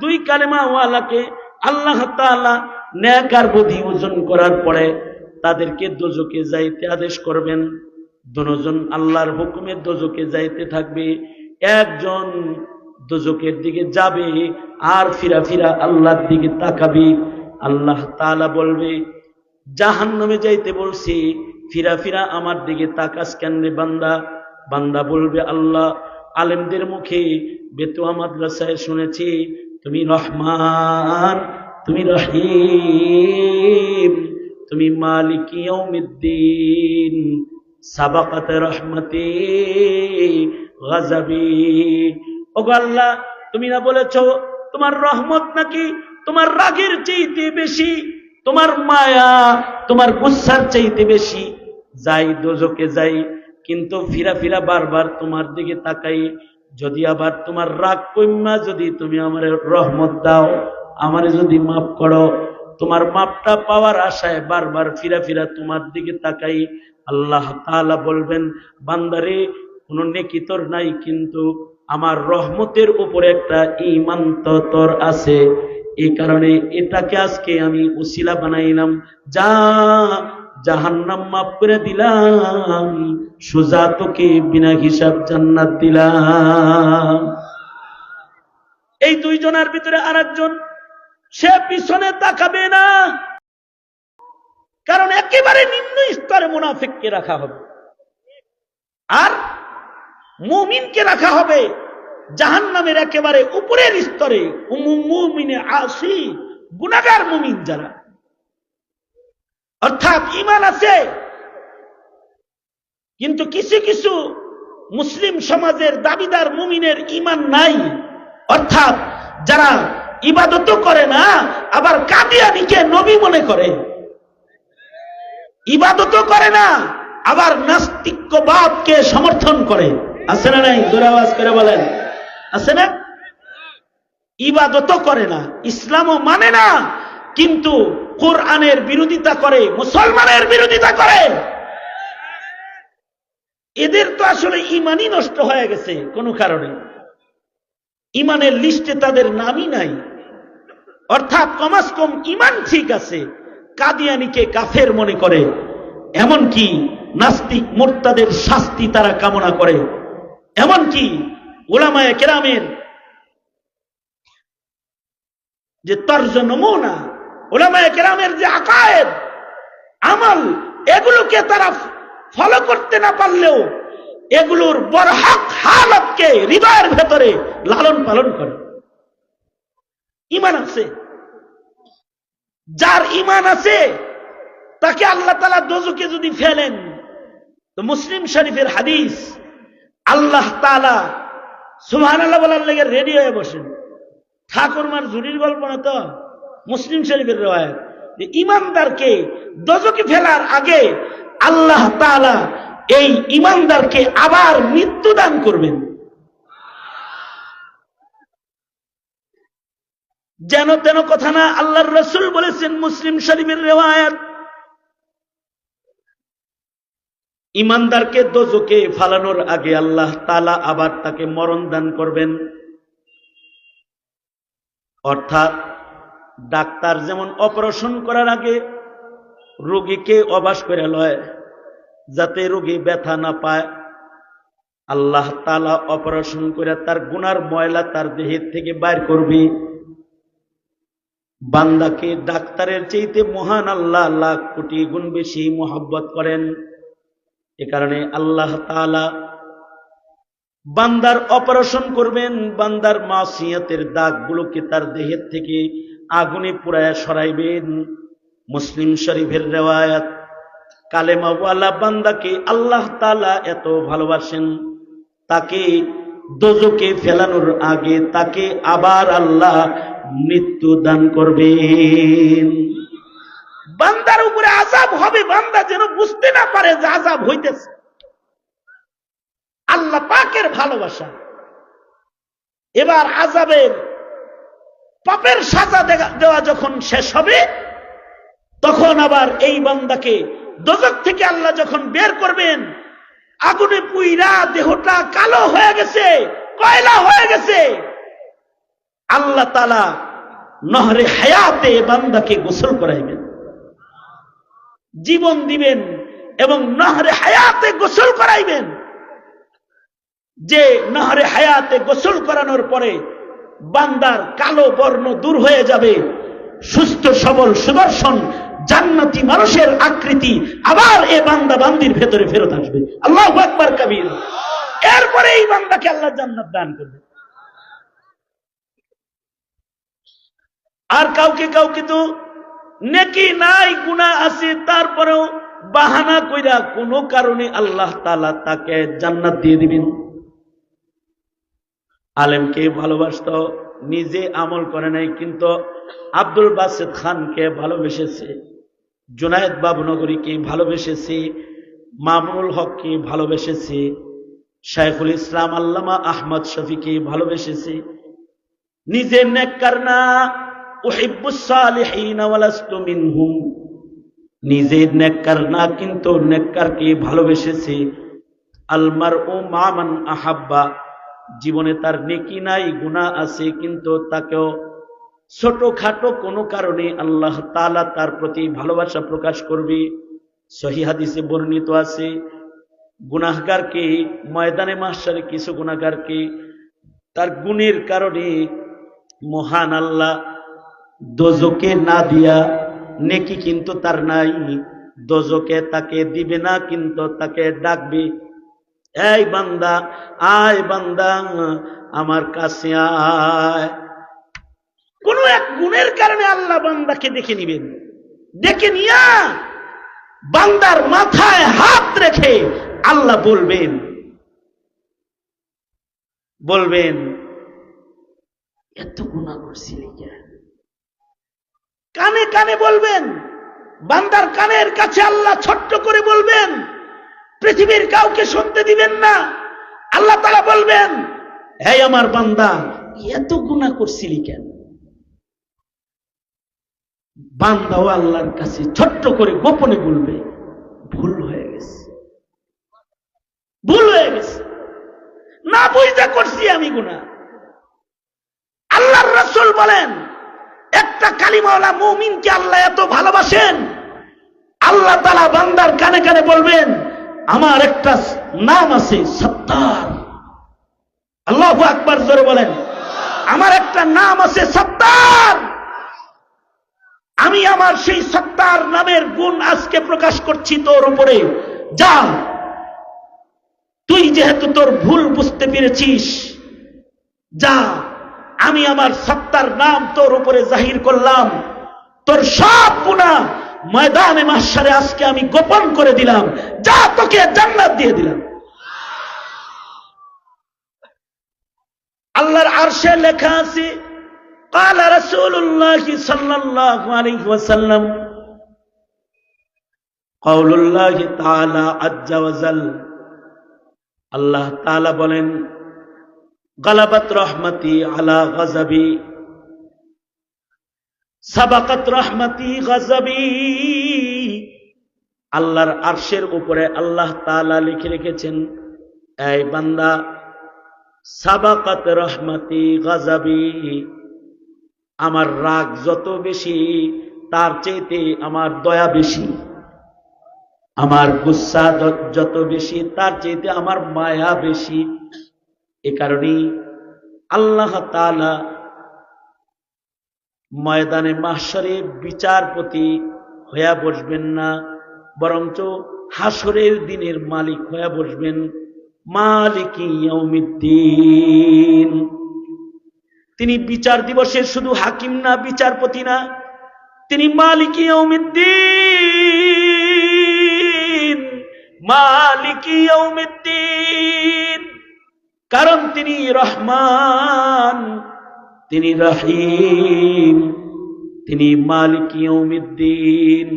দুই কালেমা ওয়ালাকে আল্লাহ তাআলা ন্যাকার বুদ্ধি ওজন করার পরে তাদেরকে দোজকে যাইতে আদেশ করবেন। দুজন আল্লাহর হুকুমে দোজকে যাইতে থাকবে। একজন দোজকের দিকে যাবে আর ফিরা ফিরা আল্লাহর দিকে তাকাবে। আল্লাহ তাআলা বলবে জাহান নামে যাইতে বলছি, ফিরা ফিরা আমার দিকে তাকাস কেন বান্দা? বান্দা বলবে, আল্লাহ, আলেমদের মুখে বেতুয়া মাদ্রাসায় শুনেছি তুমি রহমান, তুমি রহিম, তুমি মালিক ইয়াউমিদ্দিন, সাবাকাত রহমতি গাজাবি ওগো আল্লাহ, তুমি না বলেছ তোমার রহমত নাকি তোমার রাগের চাইতে বেশি, তোমার মায়া তোমার গুসার চাইতে বেশি? যাই দোজকে যাই, কিন্তু ফিরা ফিরা বারবার তোমার দিকে তাকাই যদি আবার তোমার রাগ কইমা যদি তুমি আমার রহমত দাও, আমারে যদি মাফ করো, তোমার মাপটা পাওয়ার আশায় বারবার ফিরা ফিরা তোমার দিকে তাকাই, আল্লাহ তাআলা বলবেন, বান্দারে, কোনো নেকি তোর নাই, কিন্তু আমার রহমতের উপরে একটা ইমান তোর আছে। এই কারণে এটাকে আজকে আমি উসিলা বানাইলাম। যা জাহান্নাম মাফ করে দিলাম তোকে বিনা হিসাব জান্নাত দিলাম। এই দুইজনের ভিতরে আরেকজন, সে পিছনে তাকাবে না। কারণ একেবারে নিম্ন স্তরে মুনাফিককে রাখা হবে। আর মুমিনকে রাখা হবে জাহান নামের একেবারে উপরের স্তরে। মুমিনে আসি গুনাগার মুমিন যারা। অর্থাৎ ইমান আছে। কিন্তু কিছু কিছু মুসলিম সমাজের দাবিদার মুমিনের ইমান নাই। অর্থাৎ যারা ইবাদত করে না, আবার কাদিয়ানিকে নবী মনে করে। ইবাদত করে না, আবার নাস্তিক্যবাদকে সমর্থন করে। আছে না নাই? দুরাবাজ করে বলেন। আছে না? ইবাদত করে না, ইসলামও মানে না, কিন্তু কোরআনের বিরোধিতা করে, মুসলমানের বিরোধিতা করে। এদের তো আসলে ইমানই নষ্ট হয়ে গেছে কোনো কারণে। ইমানের লিস্টে তাদের নামই নাই। অর্থাৎ কমাস কম ইমান ঠিক আছে, কাদিয়ানিকে কাফের মনে করে। এমনকি নাস্তিক মোর্তাদের শাস্তি তারা কামনা করে। এমনকি ওলামায় কেরামের যে তর্জ নমুনা ওলামায় কেরামের যে আকায়েদ, আমল, এগুলোকে তারা ফলো করতে না পারলেও এগুলোর বরহক হালতকে হৃদয়ের ভেতরে লালন পালন করে। ইমান আছে। যার ইমান আছে, তাকে আল্লাহ তালা দোজকে যদি ফেলেন, তো মুসলিম শরীফের হাদিস, আল্লাহ তালা সুহান আল্লাহ বলার লেগে রেডি হয়ে বসেন। ঠাকুরমার ঝুরির গল্প না তো? মুসলিম শরীফের রয়েছে যে ইমানদারকে দোজকে ফেলার আগে আল্লাহ তালা এই ইমানদারকে আবার মৃত্যু দান করবেন। যেন তেন কথা না আল্লাহর রসুল বলেছেন মুসলিম শরীফের রেওয়ায়াত। ইমানদারকে দোজকে ফালানোর আগে আল্লাহ তালা আবার তাকে মরণ দান করবেন। অর্থাৎ ডাক্তার যেমন অপারেশন করার আগে রোগীকে অবাস করে লয়, যাতে রোগী ব্যথা না পায়, আল্লাহ তালা অপারেশন করে তার গুনার ময়লা তার দেহের থেকে বাইর করবি। বান্দাকে ডাক্তারের চাইতে মহান আল্লাহ লাখ কোটি গুণ বেশি মোহাব্বত করেন। এ কারণে আল্লাহ তালা বান্দার অপারেশন করবেন, বান্দার মাসিয়াতের দাগগুলোকে তার দেহের থেকে আগুনে পুরায় সরাইবেন মুসলিম শরীফের রেওয়ায়াত। কালেমাওয়ালা বান্দাকে আল্লাহ তালা এত ভালোবাসেন, তাকে দোজকে ফেলানোর আগে তাকে আবার আল্লাহ মৃত্যু দান করবেন। বান্দার উপরে আজাব হবে, বান্দা যেন বুঝতে না পারে যে আজাব হইতেছে। আল্লাহ পাকের ভালোবাসা। এবার আজাবের পাপের সাজা দেওয়া যখন শেষ হবে, তখন আবার এই বান্দাকে দোজক থেকে আল্লাহ যখন বের করবেন, আগুনে পুইরা দেহটা কালো হয়ে গেছে, কয়লা হয়ে গেছে। আল্লাহ তালা নহরে হায়াতে বান্দাকে গোসল করাইবেন। জীবন দিবেন এবং নহরে হায়াতে গোসল করাইবেন। যে নহরে হায়াতে গোসল করানোর পরে বান্দার কালো বর্ণ দূর হয়ে যাবে। সুস্থ, সবল, সুদর্শন, জান্নাতি মানুষের আকৃতি আবার এ বান্দা বান্দির ভেতরে ফেরত আসবে। আল্লাহ আকবার কবির। এরপরে এই বান্দাকে আল্লাহ জান্নাত দান করবে। আর কাউকে কাউকে তো নেকি নাই, গুণা আছে, তারপরেও বাহানা কইরা কোনো কারণে আল্লাহ তালা তাকে জান্নাত দিয়ে দিবেন। আলেমকে ভালোবাসত, নিজে আমল করে নাই, কিন্তু আব্দুল বাসেদ খানকে ভালোবেসেছে, জুনায়দ বাবুনগরীকে ভালোবেসেছে, মামুনুল হককে ভালোবেসেছে, শাইখুল ইসলাম আল্লামা আহমদ শফিকে ভালোবেসেছে নিজে নেককার না নিজে কিন্তু নেককারকে ভালোবেসেছে আলমার ও মামান আহাব্বা জীবনে তার নেকি নাই গুণা আছে, কিন্তু তাকেও ছোটখাটো কোনো কারণে আল্লাহ তালা তার প্রতি ভালোবাসা প্রকাশ করবে। সহি হাদিসে বর্ণিত আছে, গুনাহগারকে, ময়দানে মাসারে কিছু গুনাহগারকে তার গুণের কারণে মহান আল্লাহ দোজকে না দিয়া নেকি কিন্তু তার নাই দোজকে তাকে দিবে না, কিন্তু তাকে ডাকবে। এই বান্দা, আয় বান্দা, আমার কাছে আয়। কোন এক গুণের কারণে আল্লাহ বান্দাকে দেখে নিবেন। দেখে নিয়া বান্দার মাথায় হাত রেখে আল্লাহ বলবেন বলবেন, এত গুণা করছিলি কেন কানে কানে বলবেন, বান্দার কানের কাছে আল্লাহ ছোট্ট করে বলবেন পৃথিবীর কাউকে শুনতে দিবেন না। আল্লাহ তারা বলবেন হে আমার বান্দা, এত গুণা করছিলি কেন? বান্দাও আল্লাহর কাছে ছোট্ট করে গোপনে বলবে, ভুল হয়ে গেছে। ভুল হয়ে গেছে। না বুঝতে করছি আমি গুণা আল্লাহর রসুল বলেন, একটা কালিমাওয়ালা মুমিনকে আল্লাহ এত ভালোবাসেন? আল্লাহ তালা বান্দার কানে কানে বলবেন আমার একটা নাম আছে সত্তার। আল্লাহ আকবার জোরে বলেন। আমার একটা নাম আছে সত্তার। আমি আমার সেই সত্তার নামের গুণ আজকে প্রকাশ করছি তোর উপরে। যা। তুই যেহেতু তোর ভুল বুঝতে পেরেছিস, যা। আমি আমার সত্তার নাম তোর উপরে জাহির করলাম। তোর সব গুণা ময়দানে মাসারে আজকে আমি গোপন করে দিলাম যা তোকে জান্নাত দিয়ে দিলাম আল্লাহর আরশে লেখা আছে قال رسول الله صلى الله عليه وسلم قول الله تعالى عز وجل আল্লাহ তাআলা বলেন গালাবাত রহমতি আলা গজবি সাবাকাত রহমতি গজবি আল্লাহর আরশের উপরে আল্লাহ তাআলা লিখে রেখেছেন, এই বান্দা, সাবাকাত রহমতি গজবি আমার রাগ যত বেশি, তার চেয়েতে আমার দয়া বেশি। আমার গুসা যত বেশি, তার চেয়েতে আমার মায়া বেশি। এ কারণেই আল্লাহ তালা ময়দানে মাসরে বিচারপতি হইয়া বসবেন না, বরঞ্চ হাসরের দিনের মালিক হইয়া বসবেন। মালিক ইয়ৌমিদ্দিন তিনি বিচার দিবসের শুধু হাকিম না, বিচারপতি না, তিনি মালিক ইয়ৌমিদ্দিন মালিক ইয়ৌমিদ্দিন কারণ তিনি রহমান। তিনি রাহিম, তিনি মালিক ইয়ৌমিদ্দিন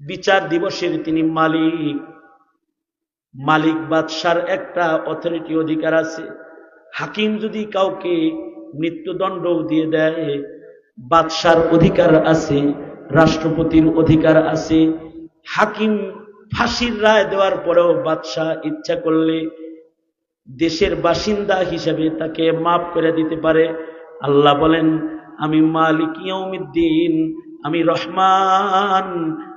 বিচার দিবসের তিনি মালিক। মালিক বাদশার একটা অথরিটি অধিকার আছে। হাকিম যদি কাউকে মৃত্যুদণ্ড দিয়ে দেয়, বাদশার অধিকার আছে, রাষ্ট্রপতির অধিকার আছে। হাকিম ফাঁসির রায় দেওয়ার পরেও বাদশাহ ইচ্ছা করলে দেশের বাসিন্দা হিসেবে তাকে মাফ করে দিতে পারে। আল্লাহ বলেন, আমি মালিক ইয়ৌমিদ্দিন আমি রহমান,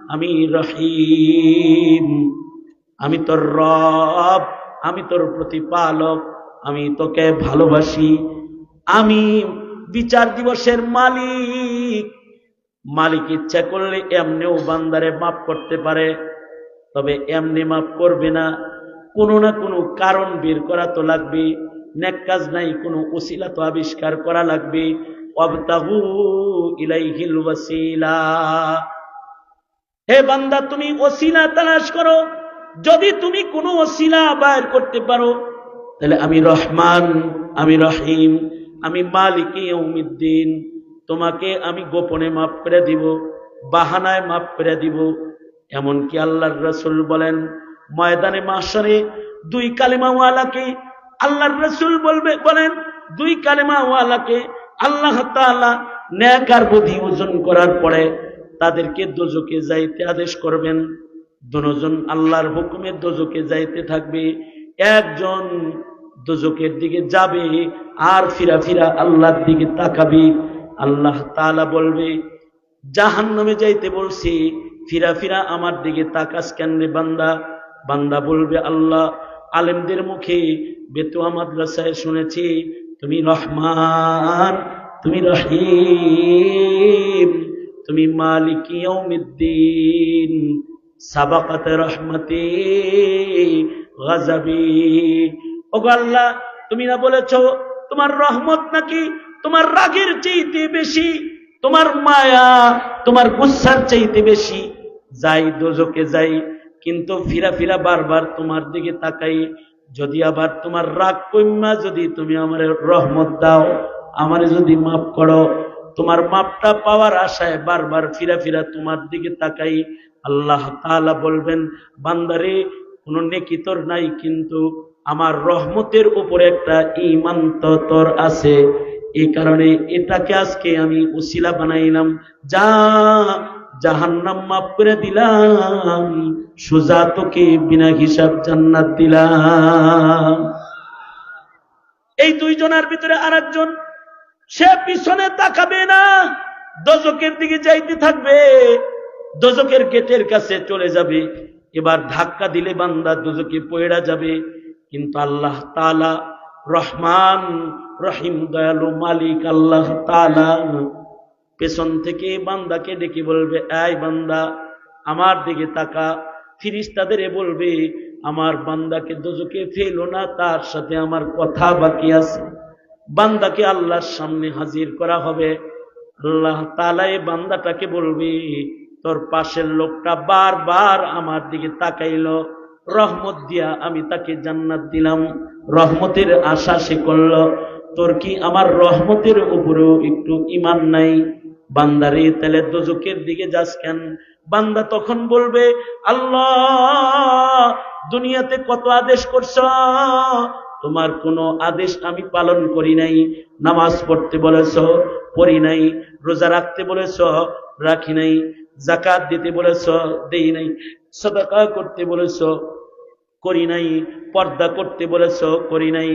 আমি রহিম। আমি তোর রব, আমি তোর প্রতিপালক, আমি তোকে ভালোবাসি। আমি বিচার দিবসের মালিক। মালিক ইচ্ছা করলে এমনিও বান্দারে মাফ করতে পারে, তবে এমনি মাফ করবে না। কোনো না কোনো কারণ বের করা তো লাগবে নেক কাজ নাই, কোনো ওসিলা তো আবিষ্কার করা লাগবে। হে বান্দা, তুমি ওসিলা তালাশ করো। যদি তুমি কোনো ওসিলা বাইর করতে পারো, তাহলে আমি রহমান, আমি রহিম, আমি মালিক ইয়ৌমিদ্দিন তোমাকে আমি গোপনে মাফ করে দিব, বাহানায় মাফ করে দিব। এমনকি আল্লাহর রসুল বলেন, ময়দানে মাসারে দুই কালিমাওয়ালাকে আল্লাহর রসুল বলবে, বলেন, দুই কালিমাওয়ালাকে আল্লাহ তাআলা ন্যাকার বুদ্ধি ওজন করার পরে তাদেরকে দোজকে যাইতে আদেশ করবেন। দুজন আল্লাহর হুকুমে দোজকে যাইতে থাকবে। একজন দোজকের দিকে যাবে আর ফিরা ফিরা আল্লাহর দিকে তাকাবে। আল্লাহ তাআলা বলবে জাহান নামে যাইতে বলছি, ফিরা ফিরা আমার দিকে তাকাস কেন বান্দা? বান্দা বলবে, আল্লাহ, আলেমদের মুখে বেতুয়া মাদ্রাসায় শুনেছি, তুমি রহমান, তুমি রহিম, তুমি মালিক ইয়াউমিদ্দিন, সাবাকাত রহমতি গাজাবি ওগো আল্লাহ, তুমি না বলেছ তোমার রহমত নাকি তোমার রাগের চাইতে বেশি, তোমার মায়া তোমার গুচ্ছার চাইতে বেশি? যাই দোজকে যাই, কিন্তু ফিরা ফিরা বারবার তোমার দিকে তাকাই যদি আবার তোমার রাগ কইমা যদি তুমি আমার রহমত দাও, আমারে যদি মাফ করো, তোমার মাপটা পাওয়ার আশায় বারবার ফিরা ফিরা তোমার দিকে তাকাই, আল্লাহ তাআলা বলবেন, বান্দারে, কোন নেকি তোর নাই, কিন্তু আমার রহমতের উপরে একটা ইমান তোর আছে। এই কারণে এটাকে আজকে আমি উসিলা বানাইলাম। যা জাহান্নাম মাফ করে দিলাম, সুজা তোকে বিনা হিসাব জান্নাত দিলাম। এই দুইজনের ভিতরে আরেকজন, সে পিছনে তাকাবে না দজকের দিকে যাইতে থাকবে দজকের গেটের কাছে চলে যাবে। এবার ধাক্কা দিলে বান্দা দজকে পয়ড়া যাবে। কিন্তু আল্লাহ তালা রহমান, রহিম, দয়ালু মালিক আল্লাহ তালা পেছন থেকে বান্দাকে ডেকে বলবে, এই বান্দা, আমার দিকে তাকা। ফিরিস্তাদের বলবে, আমার বান্দাকে দোজকে ফেলো না, তার সাথে আমার কথা বাকি আছে। বান্দাকে আল্লাহর সামনে হাজির করা হবে। আল্লাহ তালাই বান্দাটাকে বলবি, তোর পাশের লোকটা বারবার আমার দিকে তাকাইল, রহমত দিয়া আমি তাকে জান্নাত দিলাম। রহমতের আশা সে করল। তোর কি আমার রহমতের উপরেও একটু ইমান নাই? বান্দারে, তাহলে দোজকের দিকে যাস কেন? বান্দা তখন বলবে, আল্লাহ, দুনিয়াতে কত আদেশ করছ? তোমার কোনো আদেশ আমি পালন করি নাই। নামাজ পড়তে বলেছ, পড়ি নাই। রোজা রাখতে বলেছ, রাখি নাই। জাকাত দিতে বলেছ, দেই নাই। সদাকা করতে বলেছ, করি নাই। পর্দা করতে বলেছ, করি নাই।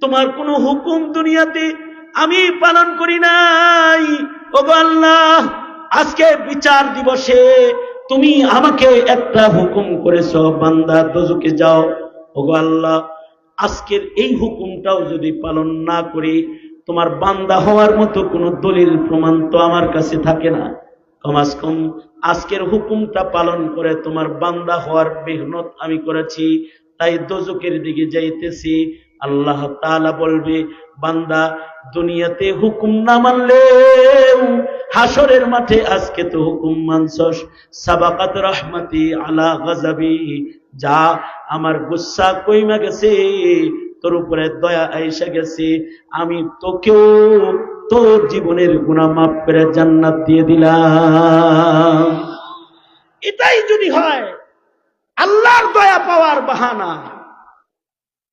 তোমার কোনো হুকুম দুনিয়াতে আমি পালন করি নাই। ও আল্লাহ, আজকে বিচার দিবসে তুমি আমাকে একটা হুকুম করেছ, বান্দা দোজকে যাও। ও আল্লাহ, আজকের এই হুকুমটাও যদি পালন না করি, তোমার বান্দা হওয়ার মতো কোনো দলিল, প্রমাণ তো আমার কাছে থাকে না। কমাস কম, আজকের হুকুমটা পালন করে তোমার বান্দা হওয়ার মেহনত আমি করেছি, তাই দোজকের দিকে যাইতেছি। আল্লাহ তালা বলবে, বান্দা দুনিয়াতে হুকুম না মানলে হাসরের মাঠে আজকে তো হুকুম মানছস। সাবাকাত রহমতি আলা গজাবি যা আমার গুসা কইমা গেছে, তোর উপরে দয়া আইসা গেছে। আমি তোকেও তোর জীবনের গুণা মাপ করে জান্নাত দিয়ে দিলাম। এটাই যদি হয়, আল্লাহর দয়া পাওয়ার বাহানা।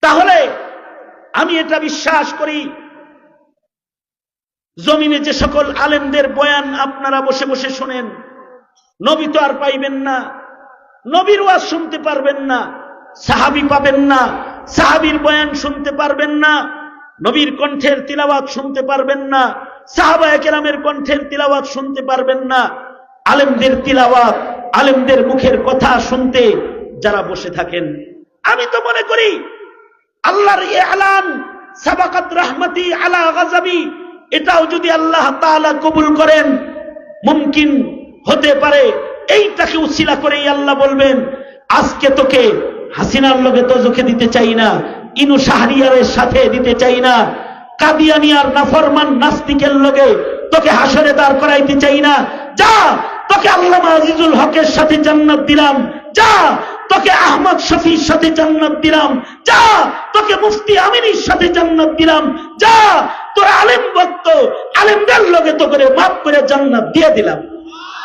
তাহলে আমি এটা বিশ্বাস করি জমিনে যে সকল আলেমদের বয়ান আপনারা বসে বসে শোনেন, নবী তো আর পাইবেন না, নবীর ওয়াজ শুনতে পারবেন না, সাহাবি পাবেন না, সাহাবির বয়ান শুনতে পারবেন না, নবীর কণ্ঠের তিলাওয়াত শুনতে পারবেন না, সাহাবা কেরামের কণ্ঠের তিলাওয়াত শুনতে পারবেন না, আলেমদের তিলাওয়াত, আলেমদের মুখের কথা শুনতে যারা বসে থাকেন। আমি তো মনে করি, আল্লাহর এ আলান সাবাকাত রাহমাতি আলা গাজাবি এটাও যদি আল্লাহ তাআলা কবুল করেন, মুমকিন হতে পারে। এইটাকে উসিলা করেই আল্লাহ বলবেন, আজকে তোকে হাসিনার লগে তো চোখে দিতে চাই না, ইনু শাহরিয়ারের সাথে দিতে চাই না, কাদিয়ানিয়ার নাফরমান নাস্তিকের লগে তোকে হাসরে দাঁড় করাইতে চাই না। যা, তোকে আল্লামা আজিজুল হকের সাথে জান্নাত দিলাম। যা, তোকে আহমদ শফির সাথে জান্নাত দিলাম। যা, তোকে মুফতি আমিনীর সাথে জান্নাত দিলাম। যা তোর আলেম ভক্ত আলেমদের লগে তো করে মাফ করে জান্নাত দিয়ে দিলাম।